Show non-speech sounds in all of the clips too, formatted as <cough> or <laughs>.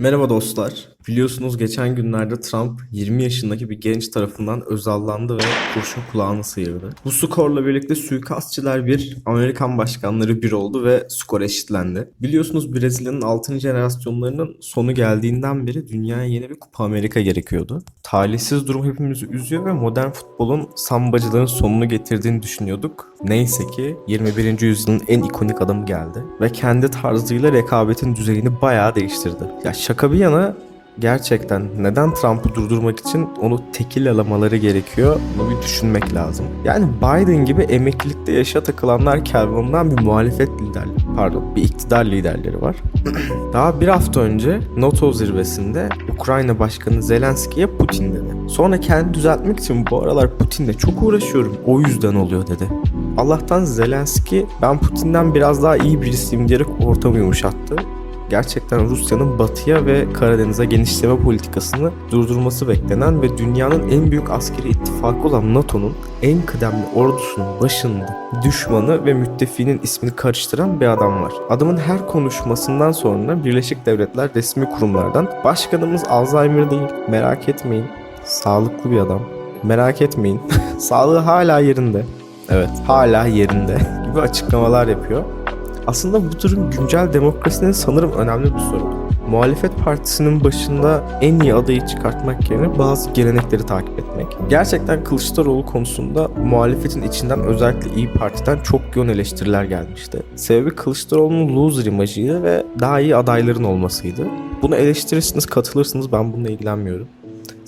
Merhaba dostlar. Biliyorsunuz geçen günlerde Trump 20 yaşındaki bir genç tarafından özallandı ve kurşun kulağını sıyırdı. Bu skorla birlikte suikastçılar bir, Amerikan başkanları bir oldu ve skor eşitlendi. Biliyorsunuz Brezilya'nın 6. jenerasyonlarının sonu geldiğinden beri dünyaya yeni bir Kupa Amerika gerekiyordu. Talihsiz durum hepimizi üzüyor ve modern futbolun sambacıların sonunu getirdiğini düşünüyorduk. Neyse ki 21. yüzyılın en ikonik adamı geldi ve kendi tarzıyla rekabetin düzeyini bayağı değiştirdi. Ya şaka bir yana gerçekten neden Trump'ı durdurmak için onu tekil alamaları gerekiyor bunu bir düşünmek lazım. Yani Biden gibi emeklilikte yaşa takılanlar kervanından bir muhalefet liderleri, pardon bir iktidar liderleri var. <clears throat> Daha bir hafta önce NATO zirvesinde Ukrayna Başkanı Zelenski'ye Putin dedi. Sonra kendi düzeltmek için bu aralar Putin'le çok uğraşıyorum o yüzden oluyor dedi. Allah'tan Zelenski ben Putin'den biraz daha iyi birisiyim diyerek ortamı yumuşattı gerçekten Rusya'nın batıya ve Karadeniz'e genişleme politikasını durdurması beklenen ve dünyanın en büyük askeri ittifakı olan NATO'nun en kıdemli ordusunun başında düşmanı ve müttefiğinin ismini karıştıran bir adam var. Adamın her konuşmasından sonra Birleşik Devletler resmi kurumlardan başkanımız Alzheimer değil merak etmeyin sağlıklı bir adam merak etmeyin <laughs> sağlığı hala yerinde evet hala yerinde <laughs> gibi açıklamalar yapıyor. Aslında bu durum güncel demokrasinin sanırım önemli bir sorunu. Muhalefet partisinin başında en iyi adayı çıkartmak yerine bazı gelenekleri takip etmek. Gerçekten Kılıçdaroğlu konusunda muhalefetin içinden özellikle İyi Parti'den çok yoğun eleştiriler gelmişti. Sebebi Kılıçdaroğlu'nun loser imajıydı ve daha iyi adayların olmasıydı. Bunu eleştirirsiniz, katılırsınız ben bununla ilgilenmiyorum.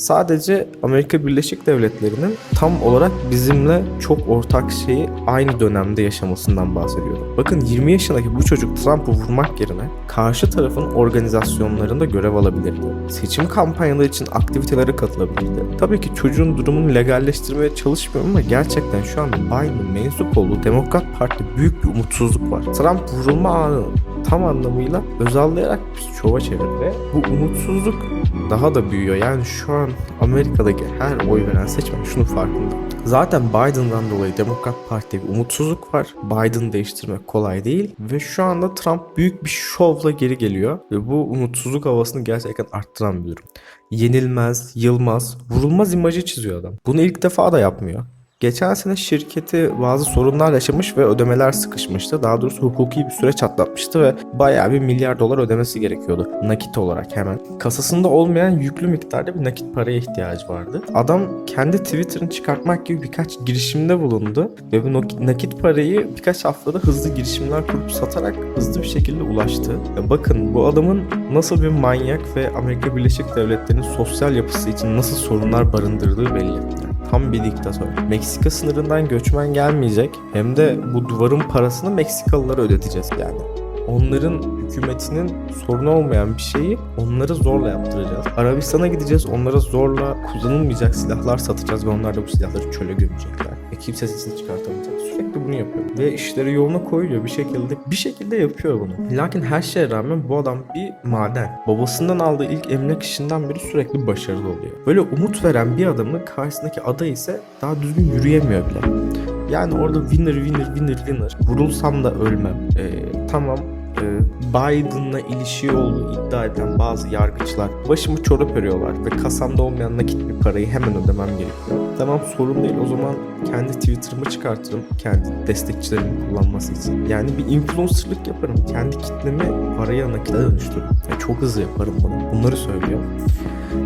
Sadece Amerika Birleşik Devletleri'nin tam olarak bizimle çok ortak şeyi aynı dönemde yaşamasından bahsediyorum. Bakın 20 yaşındaki bu çocuk Trump'ı vurmak yerine karşı tarafın organizasyonlarında görev alabilirdi. Seçim kampanyaları için aktivitelere katılabilirdi. Tabii ki çocuğun durumunu legalleştirmeye çalışmıyorum ama gerçekten şu anda Biden'ın mensup olduğu Demokrat Parti büyük bir umutsuzluk var. Trump vurulma anı tam anlamıyla özallayarak bir şova çevirdi bu umutsuzluk daha da büyüyor. Yani şu an Amerika'daki her oy veren seçmen şunun farkında. Zaten Biden'dan dolayı Demokrat Parti'de bir umutsuzluk var. Biden değiştirmek kolay değil ve şu anda Trump büyük bir şovla geri geliyor ve bu umutsuzluk havasını gerçekten arttıran bir durum. Yenilmez, yılmaz, vurulmaz imajı çiziyor adam. Bunu ilk defa da yapmıyor. Geçen sene şirketi bazı sorunlar yaşamış ve ödemeler sıkışmıştı. Daha doğrusu hukuki bir süreç atlatmıştı ve bayağı bir milyar dolar ödemesi gerekiyordu. Nakit olarak hemen. Kasasında olmayan yüklü miktarda bir nakit paraya ihtiyacı vardı. Adam kendi Twitter'ını çıkartmak gibi birkaç girişimde bulundu ve bu nakit parayı birkaç haftada hızlı girişimler kurup satarak hızlı bir şekilde ulaştı. Bakın bu adamın nasıl bir manyak ve Amerika Birleşik Devletleri'nin sosyal yapısı için nasıl sorunlar barındırdığı belli. Tam bir diktatör. Meksika sınırından göçmen gelmeyecek. Hem de bu duvarın parasını Meksikalılara ödeteceğiz yani. Onların hükümetinin sorunu olmayan bir şeyi onları zorla yaptıracağız. Arabistan'a gideceğiz, onlara zorla kullanılmayacak silahlar satacağız ve onlar da bu silahları çöle gömecekler. Ve kimse sesini çıkartamayacak. Sürekli bunu yapıyor. Ve işleri yoluna koyuyor bir şekilde. Bir şekilde yapıyor bunu. Lakin her şeye rağmen bu adam bir maden. Babasından aldığı ilk emlak işinden beri sürekli başarılı oluyor. Böyle umut veren bir adamın karşısındaki aday ise daha düzgün yürüyemiyor bile. Yani orada winner winner winner winner. Vurulsam da ölmem. Ee, tamam e, Biden'la ilişiği olduğu iddia eden bazı yargıçlar başımı çorap örüyorlar ve kasamda olmayan nakit bir parayı hemen ödemem gerekiyor. Tamam sorun değil o zaman kendi Twitter'ımı çıkartırım kendi destekçilerimin kullanması için. Yani bir influencerlık yaparım. Kendi kitlemi paraya nakite dönüştürürüm. Yani çok hızlı yaparım bunu. Bunları söylüyor.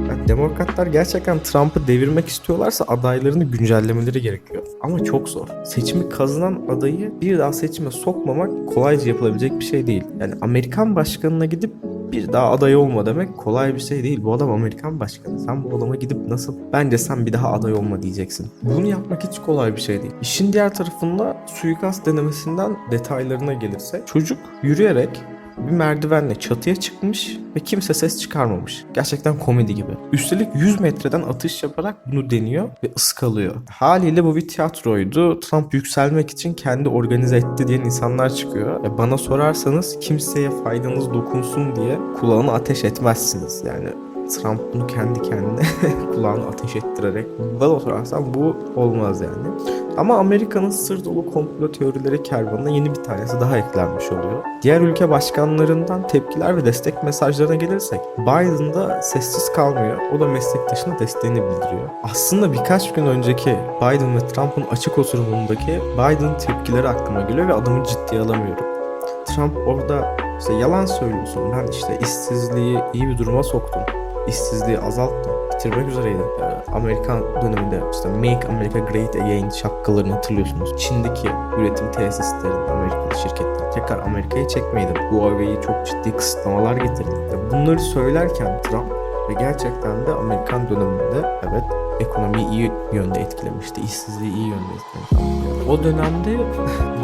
Yani demokratlar gerçekten Trump'ı devirmek istiyorlarsa adaylarını güncellemeleri gerekiyor. Ama çok zor. Seçimi kazanan adayı bir daha seçime sokmamak kolayca yapılabilecek bir şey değil. Yani Amerikan başkanına gidip bir daha aday olma demek kolay bir şey değil. Bu adam Amerikan başkanı. Sen bu adama gidip nasıl bence sen bir daha aday olma diyeceksin. Bunu yapmak hiç kolay bir şey değil. İşin diğer tarafında suikast denemesinden detaylarına gelirse çocuk yürüyerek bir merdivenle çatıya çıkmış ve kimse ses çıkarmamış. Gerçekten komedi gibi. Üstelik 100 metreden atış yaparak bunu deniyor ve ıskalıyor. Haliyle bu bir tiyatroydu. Trump yükselmek için kendi organize etti diyen insanlar çıkıyor. Ya bana sorarsanız kimseye faydanız dokunsun diye kulağını ateş etmezsiniz. Yani Trump bunu kendi kendine <laughs> kulağına ateş ettirerek bana sorarsan bu olmaz yani. Ama Amerika'nın sır dolu komplo teorileri kervanına yeni bir tanesi daha eklenmiş oluyor. Diğer ülke başkanlarından tepkiler ve destek mesajlarına gelirsek Biden da sessiz kalmıyor. O da meslektaşına desteğini bildiriyor. Aslında birkaç gün önceki Biden ve Trump'ın açık oturumundaki Biden tepkileri aklıma geliyor ve adamı ciddiye alamıyorum. Trump orada işte yalan söylüyorsun ben işte işsizliği iyi bir duruma soktum. İşsizliği azalttım. Bitirmek üzereydim. Ee, Amerikan döneminde işte Make America Great Again şapkalarını hatırlıyorsunuz. Çin'deki üretim tesislerinde Amerikalı şirketler tekrar Amerika'ya çekmeydi. Huawei'ye çok ciddi kısıtlamalar getirdi. Bunları söylerken Trump ve gerçekten de Amerikan döneminde evet ekonomiyi iyi yönde etkilemişti. işsizliği iyi yönde etkilemişti. O dönemde <laughs>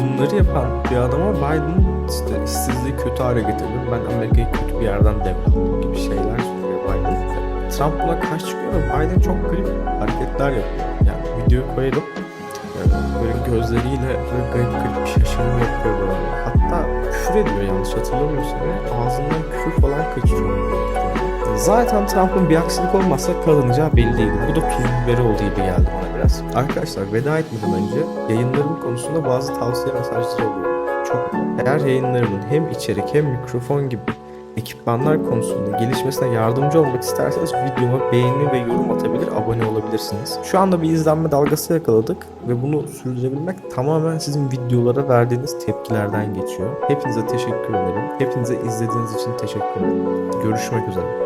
bunları yapan bir adama Biden işte işsizliği kötü hale getirdim. Ben Amerika'yı kötü bir yerden devraldım gibi şeyler söylüyor Biden. Trump buna karşı çıkıyor ve Biden çok garip hareketler yapıyor. Yani videoyu koyalım. Yani böyle gözleriyle böyle garip garip şaşırma yapıyor böyle. Hatta küfür ediyor yanlış hatırlamıyorsam ve ağzından küfür falan kaçırıyor. Zaten Trump'ın bir aksilik olmazsa kazanacağı belliydi. Bu da tuz olduğu gibi geldi bana biraz. Arkadaşlar veda etmeden önce yayınlarım konusunda bazı tavsiye mesajları alıyorum. Çok. Eğer yayınlarımın hem içerik hem mikrofon gibi ekipmanlar konusunda gelişmesine yardımcı olmak isterseniz videoma beğeni ve yorum atabilir, abone olabilirsiniz. Şu anda bir izlenme dalgası yakaladık ve bunu sürdürebilmek tamamen sizin videolara verdiğiniz tepkilerden geçiyor. Hepinize teşekkür ederim. Hepinize izlediğiniz için teşekkür ederim. Görüşmek üzere.